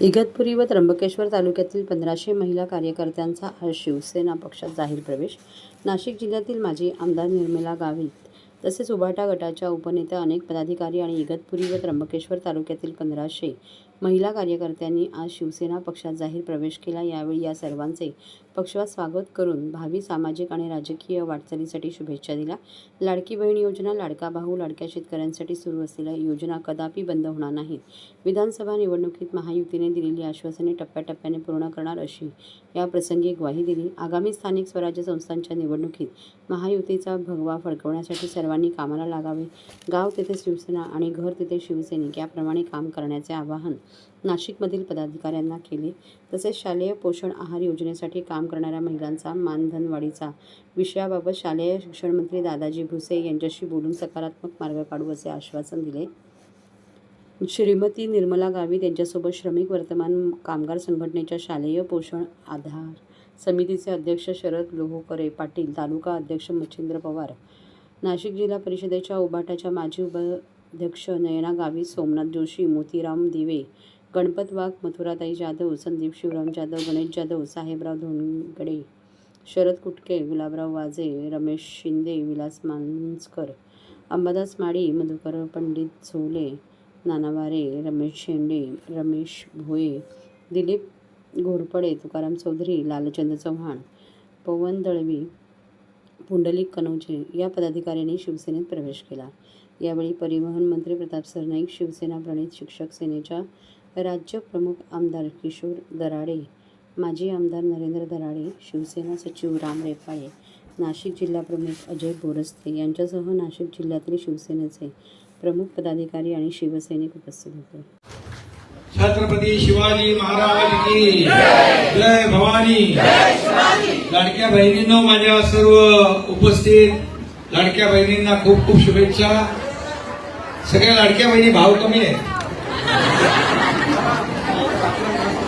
इगतपुरी व त्र्यंबकेश्वर तालुक्यातील पंधराशे महिला कार्यकर्त्यांचा आज शिवसेना पक्षात जाहीर प्रवेश. नाशिक जिल्ह्यातील माजी आमदार निर्मला गावित तसेच उभाटा गटाच्या उपनेत्या अनेक पदाधिकारी आणि इगतपुरी व त्र्यंबकेश्वर तालुक्यातील पंधराशे महिला कार्यकर्त्यांनी आज शिवसेना पक्षात जाहीर प्रवेश केला. यावेळी या सर्वांचे पक्षात स्वागत करून भावी सामाजिक आणि राजकीय वाटचालीसाठी शुभेच्छा दिल्या. लाडकी बहीण योजना लाडका भाऊ लाडक्या शेतकऱ्यांसाठी सुरू असलेल्या योजना कदापि बंद होणार नाहीत. विधानसभा निवडणुकीत महायुतीने दिलेली आश्वासने टप्प्याटप्प्याने पूर्ण करणार अशी या प्रसंगी ग्वाही दिली. आगामी स्थानिक स्वराज्य संस्थांच्या निवडणुकीत महायुतीचा भगवा फडकवण्यासाठी सर्वांनी कामाला लागावे. गाव तेथे शिवसेना आणि घर तेथे शिवसैनिक याप्रमाणे काम करण्याचे आवाहन नाशिकमधील पदाधिकाऱ्यांना केले. तसेच शालेय पोषण आहार योजनेसाठी काम करणाऱ्या महिलांचा मानधनवाढीचा विषयाबाबत शालेय शिक्षणमंत्री दादाजी भुसे यांच्याशी बोलून सकारात्मक मार्ग काढू असे आश्वासन दिले. श्रीमती निर्मला गावित यांच्यासोबत श्रमिक वर्तमान कामगार संघटनेच्या शालेय पोषण आधार समितीचे अध्यक्ष शरद लोहोकरे पाटील तालुका अध्यक्ष मच्छिंद्र पवार नाशिक जिल्हा परिषदेच्या उबाटाच्या माजी अध्यक्ष नयना गावित सोमनाथ जोशी मोतीराम दिवे गणपत वाघ मथुराताई जाधव संदीप शिवराम जाधव गणेश जाधव साहेबराव धोनगडे शरद कुटके गुलाबराव वाजे रमेश शिंदे विलास मांजकर अंबादास माळी मधुकर पंडित झोले नानावारे रमेश शेंडे रमेश भोये दिलीप घोरपडे तुकाराम चौधरी लालचंद चव्हाण पवन दळवी पुंडलिक कनौजे या पदाधिकाऱ्यांनी शिवसेनेत प्रवेश केला. यावेळी परिवहन मंत्री प्रताप सरनाईक शिवसेना प्रणित शिक्षक सेनेच्या राज्य प्रमुख आमदार किशोर दराडे माजी आमदार नरेंद्र दराडे शिवसेना सचिव राम रेपाळे नाशिक जिल्हा प्रमुख अजय बोरस्ते यांच्यासह नाशिक जिल्ह्यातील शिवसेनेचे प्रमुख पदाधिकारी आणि शिवसैनिक उपस्थित होते. छत्रपती शिवाजी महाराज की जय भवानी. लाडक्या बहिणींना माझ्या सर्व उपस्थित लाडक्या बहिणींना खूप खूप शुभेच्छा. सगळ्या लाडक्या बहिणी भाव कमी आहे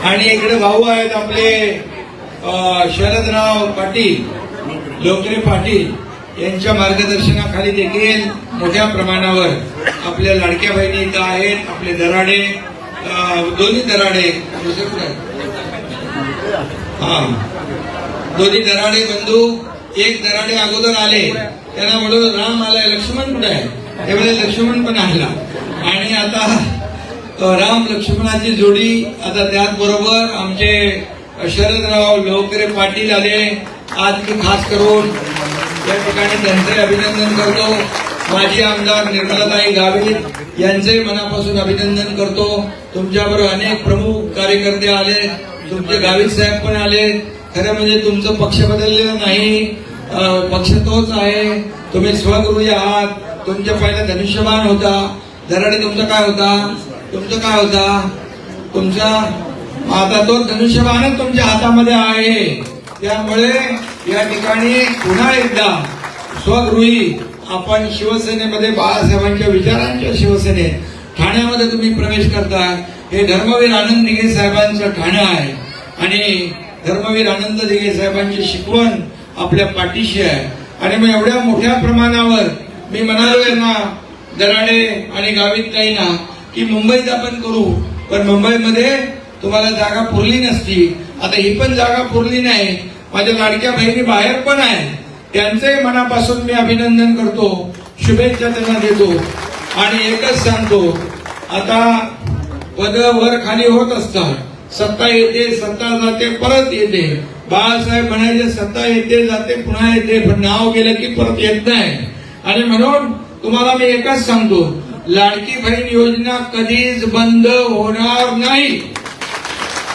आणि इकडे भाऊ आहेत आपले शरदराव पाटील लोकरे पाटील. यांच्या मार्गदर्शनाखाली देखील मोठ्या प्रमाणावर आपल्या लाडक्या बहिणी इथं आहेत आपले दराडे दोन्ही दराडे. हा. दोन्ही दराडे बंधू एक दराडे अगोदर आले. त्यांना म्हणून राम आलाय लक्ष्मण कुठे आहे? त्यामुळे लक्ष्मण पण आणला आणि आता राम लक्ष्मणाची जोडी आता त्याचबरोबर आमचे शरदराव लोकरे पाटील आले. आज मी खास करून या ठिकाणी त्यांचे अभिनंदन करतो. माजी आमदार निर्मलाताई गावित यांचे मनापासून अभिनंदन करतो. तुमच्याबरोबर अनेक प्रमुख कार्यकर्ते आले. तुमचे गावित साहेब पण आले. खरं म्हणजे तुमचं पक्ष बदललेलं नाही. पक्ष तोच आहे. तुम्ही स्वगृही आहात. तुमच्या पहिला धनुष्यबाण होता. धराडे तुमचा काय होता? तुमचं काय होता? तुमचा आता तो धनुष्यबाणच तुमच्या हातामध्ये आहे. त्यामुळे या ठिकाणी पुन्हा एकदा स्वगृही आपण शिवसेनेमध्ये बाळासाहेबांच्या विचारांच्या शिवसेने ठाण्यामध्ये तुम्ही प्रवेश करता हे धर्मवीर आनंद दिघे साहेबांचं ठाणं आहे. आणि धर्मवीर आनंद दिघे साहेबांची शिकवण आपल्या पाठीशी आहे. आणि मग एवढ्या मोठ्या प्रमाणावर मी म्हणालो ना दराडे आणि गावित ना की मुंबईत आपण करू पण मुंबईमध्ये तुम्हाला जागा पुरली नसती. आता ही पण जागा पुरली नाही. माझ्या लाडक्या बहिणी बाहेर पण आहे त्यांचंही मनापासून मी अभिनंदन करतो शुभेच्छा त्यांना देतो. आणि एकच सांगतो आता पद वर खाली होत असतात. सत्ता येते सत्ता जाते परत येते. बाळासाहेब म्हणायचे सत्ता येते जाते पुन्हा येते पण नाव गेलं की परत येत नाही. आणि म्हणून तुम्हाला मी एकच सांगतो लाडकी बहीण योजना कधीच बंद होणार नाही.